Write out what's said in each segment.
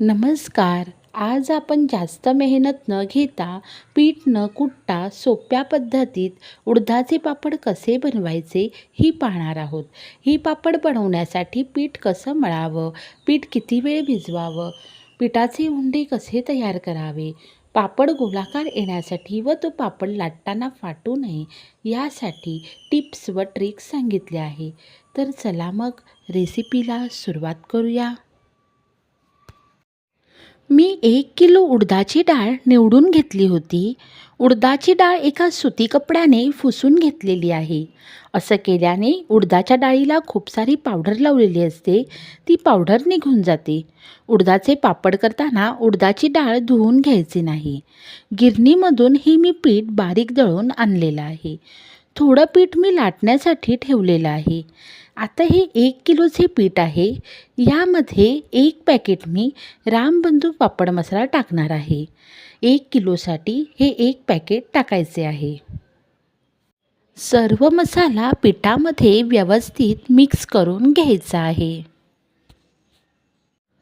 नमस्कार. आज आपण जास्त मेहनत न घेता पीठ न कुटता सोप्या पद्धतीत उडदाचे पापड कसे बनवायचे ही पाहणार आहोत. ही पापड बनवण्यासाठी पीठ कसं मळावं? पीठ किती वेळ भिजवावं? पिठाचे उंडे कसे तयार करावे? पापड गोलाकार येण्यासाठी व तो पापड लाटताना फाटू नये यासाठी टिप्स व ट्रिक्स सांगितले आहे. तर चला मग रेसिपीला सुरुवात करूया. मी एक किलो उडदाची डाळ निवडून घेतली होती. उडदाची डाळ एका सुती कपड्याने फुसून घेतलेली आहे. असं केल्याने उडदाच्या डाळीला खूप सारी पावडर लावलेली असते. ती पावडर निघून जाते. उडदाचे पापड करताना उडदाची डाळ धुवून घ्यायची नाही. गिरणीमधून हे मी पीठ बारीक दळून आणलेलं आहे. थोडं पीठ मी लाटण्यासाठी ठेवलेलं आहे. आता हे एक किलोचे पीठ आहे यामध्ये एक पॅकेट मी रामबंधू पापड मसाला टाकणार आहे. एक किलोसाठी हे एक पॅकेट टाकायचे आहे. सर्व मसाला पिठामध्ये व्यवस्थित मिक्स करून घ्यायचा आहे.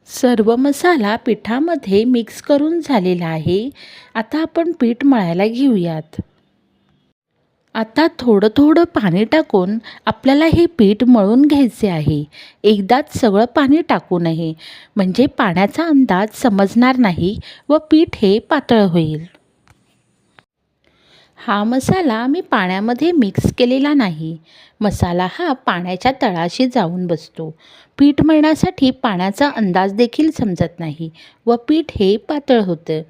सर्व मसाला पिठामध्ये मिक्स करून झालेला आहे. आता आपण पीठ मळायला घेऊयात. आता थोडं थोडं पाणी टाकून आपल्याला हे पीठ मळून घ्यायचे आहे. एकदाच सगळं पाणी टाकू नये. म्हणजे पाण्याचा अंदाज समजणार नाही व पीठ हे पातळ होईल. हा मसाला मी पाण्यामध्ये मिक्स केलेला नाही. मसाला हा पाण्याच्या तळाशी जाऊन बसतो. पीठ मळण्यासाठी पाण्याचा अंदाज देखील समजत नाही व पीठ हे पातळ होतं.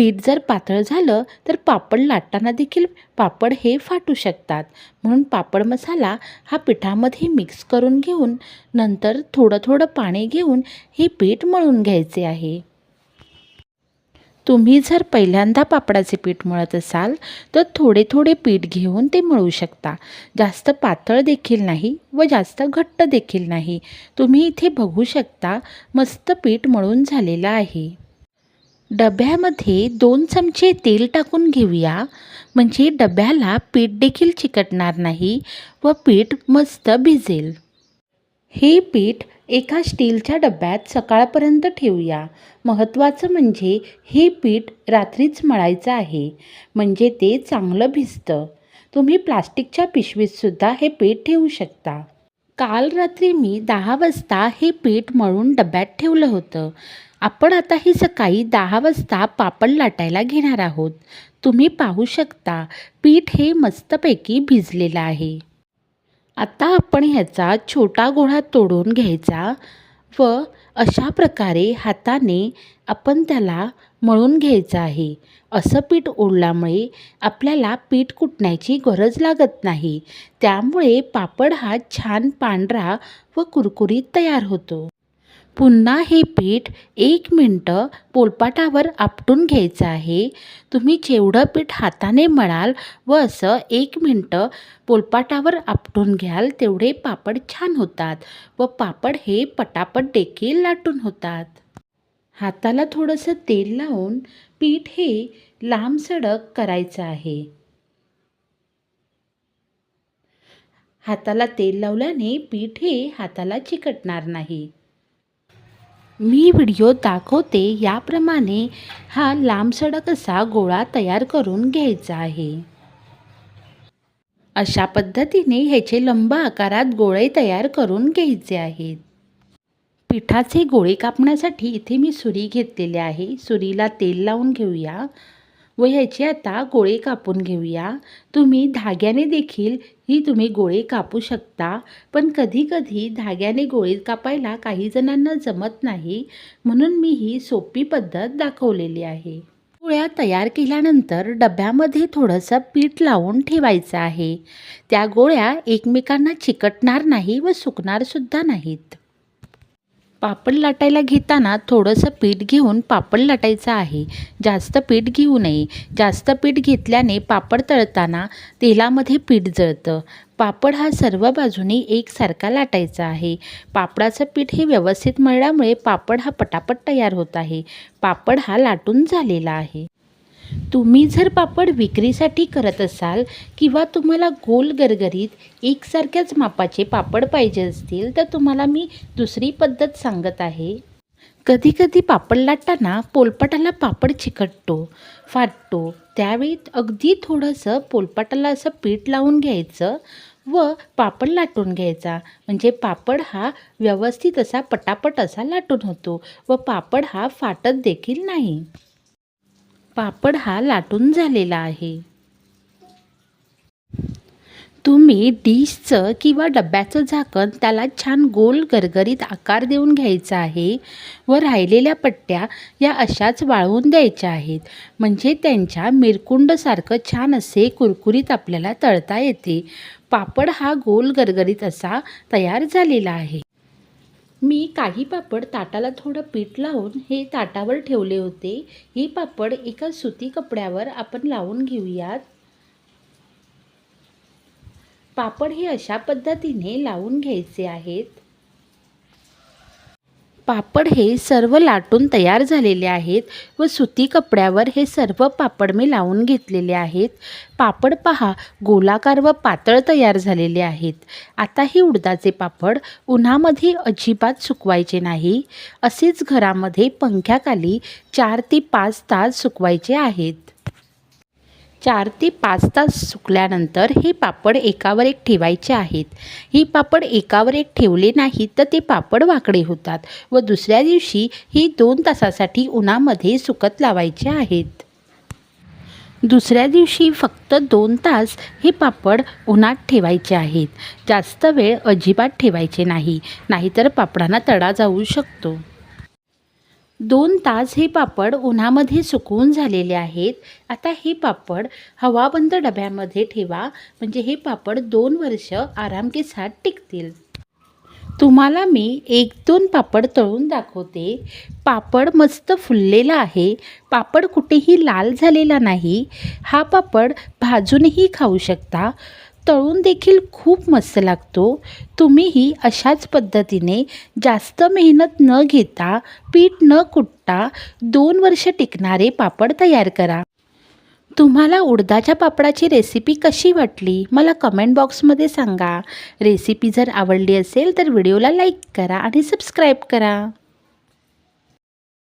पीठ जर पातळ झालं तर पापड लाटताना देखील पापड हे फाटू शकतात. म्हणून पापड मसाला हा पिठामध्ये मिक्स करून घेऊन नंतर थोडं थोडं पाणी घेऊन हे पीठ मळून घ्यायचे आहे. तुम्ही जर पहिल्यांदा पापडाचे पीठ मळत असाल तर थोडे थोडे पीठ घेऊन ते मळू शकता. जास्त पातळ देखील नाही व जास्त घट्ट देखील नाही. तुम्ही इथे बघू शकता मस्त पीठ मळून झालेलं आहे. डब्यामध्ये दोन चमचे तेल टाकून घेऊया. म्हणजे डब्याला पीठ देखील चिकटणार नाही व पीठ मस्त भिजेल. हे पीठ एका स्टीलच्या डब्यात सकाळपर्यंत ठेवूया. महत्त्वाचं म्हणजे हे पीठ रात्रीच मळायचं आहे. म्हणजे ते चांगलं भिजतं. तुम्ही प्लास्टिकच्या पिशवीतसुद्धा हे पीठ ठेवू शकता. काल रात्री मी दहा वाजता हे पीठ मळून डब्यात ठेवलं होतं. आपण आता ही सकाळी दहा वाजता पापड लाटायला घेणार आहोत. तुम्ही पाहू शकता पीठ हे मस्तपैकी भिजलेलं आहे. आता आपण ह्याचा छोटा गोळा तोडून घ्यायचा व अशा प्रकारे हाताने आपण त्याला मळून घ्यायचं आहे. असं पीठ ओढल्यामुळे आपल्याला पीठ कुटण्याची गरज लागत नाही. त्यामुळे पापड हा छान पांढरा व कुरकुरीत तयार होतो. पुन्हा हे पीठ एक मिनटं पोलपाटावर आपटून घ्यायचं आहे. तुम्ही जेवढं पीठ हाताने मळाल व असं एक मिनटं पोलपाटावर आपटून घ्याल तेवढे पापड छान होतात व पापड हे पटापट देखील लाटून होतात. हाताला थोडंसं तेल लावून पीठ हे लांब सडक करायचं आहे. हाताला तेल लावल्याने पीठ हे हाताला चिकटणार नाही. मी व्हिडिओ दाखवते याप्रमाणे हा लांबसडक असा गोळा तयार करून घ्यायचा आहे. अशा पद्धतीने ह्याचे लंब आकारात गोळे तयार करून घ्यायचे आहेत. पिठाचे गोळे कापण्यासाठी इथे मी सुरी घेतलेली आहे. सुरीला तेल लावून घेऊया. व ह्याचे आता गोळे कापून घेऊया. तुम्ही धाग्याने देखील ही तुम्ही गोळे कापू शकता. पण कधीकधी धाग्याने गोळे कापायला काही जणांना जमत नाही. म्हणून मी ही सोपी पद्धत दाखवलेली आहे. गोळ्या तयार केल्यानंतर डब्यामध्ये थोडंसं पीठ लावून ठेवायचं आहे. त्या गोळ्या एकमेकांना चिकटणार नाही व सुकणारसुद्धा नाहीत. पापड लाटायला घेताना थोडंसं पीठ घेऊन पापड लाटायचं आहे. जास्त पीठ घेऊ नये. जास्त पीठ घेतल्याने पापड तळताना तेलामध्ये पीठ जळतं. पापड हा सर्व बाजूने एकसारखा लाटायचा आहे. पापडाचं पीठ हे व्यवस्थित मळल्यामुळे पापड हा पटापट तयार होत आहे. पापड हा लाटून झालेला आहे. तुम्ही जर पापड विक्रीसाठी करत असाल किंवा तुम्हाला गोल गरगरीत एकसारख्याच मापाचे पापड पाहिजे असतील तर तुम्हाला मी दुसरी पद्धत सांगत आहे. कधीकधी पापड लाटताना पोलपाटाला पापड चिकटतो फाटतो. त्यावेळी अगदी थोडंसं पोलपाटाला असं पीठ लावून घ्यायचं व पापड लाटून घ्यायचा. म्हणजे पापड हा व्यवस्थित असा पटापट असा लाटून होतो व पापड हा फाटत देखील नाही. पापड हा लाटून झालेला आहे. तुम्ही डिशचं किंवा डब्याचं झाकण त्याला छान गोल गरगरीत आकार देऊन घ्यायचा आहे व राहिलेल्या पट्ट्या या अशाच वाळवून द्यायच्या आहेत. म्हणजे त्यांच्या मिरकुंडसारखं छान असे कुरकुरीत आपल्याला तळता येते. पापड हा गोल गरगरीत असा तयार झालेला आहे. मी काही पापड ताटाला थोडं पीठ लावून हे ताटावर ठेवले होते. हे पापड एका सुती कपड्यावर आपण लावून घेऊयात. पापड हे अशा पद्धतीने लावून घ्यायचे आहेत. पापड हे सर्व लाटून तयार झालेले आहेत व सुती कपड्यावर हे सर्व पापड मी लावून घेतलेले आहेत. पापड पहा गोलाकार व पातळ तयार झालेले आहेत. आता हे उडदाचे पापड उन्हामध्ये अजिबात सुकवायचे नाही. असेच घरामध्ये पंख्याखाली चार ते पाच तास सुकवायचे आहेत. चार ते पाच तास सुकल्यानंतर हे पापड एकावर एक ठेवायचे आहेत. ही पापड एकावर एक ठेवले नाहीत तर ते पापड वाकडे होतात व दुसऱ्या दिवशी ही दोन तासासाठी उन्हामध्ये सुकत लावायचे आहेत. दुसऱ्या दिवशी फक्त दोन तास हे पापड उन्हात ठेवायचे आहेत. जास्त वेळ अजिबात ठेवायचे नाही नाहीतर पापडांना तडा जाऊ शकतो. दोन तास हे पापड उन्हामध्ये सुकवून झालेले आहेत. आता हे पापड हवाबंद डब्यामध्ये ठेवा. म्हणजे हे पापड दोन वर्ष आरामकेसात टिकतील. तुम्हाला मी एक दोन पापड तळून दाखवते. पापड मस्त फुललेला आहे. पापड कुठेही लाल झालेला नाही. हा पापड भाजूनही खाऊ शकता. तळून देखील खूप मस्त लागतो. तुम्हीही अशाच पद्धतीने जास्त मेहनत न घेता पीठ न कुटता दोन वर्ष टिकणारे पापड तयार करा. तुम्हाला उडदाच्या पापडाची रेसिपी कशी वाटली मला कमेंट बॉक्समध्ये सांगा. रेसिपी जर आवडली असेल तर व्हिडिओला लाईक करा आणि सबस्क्राईब करा.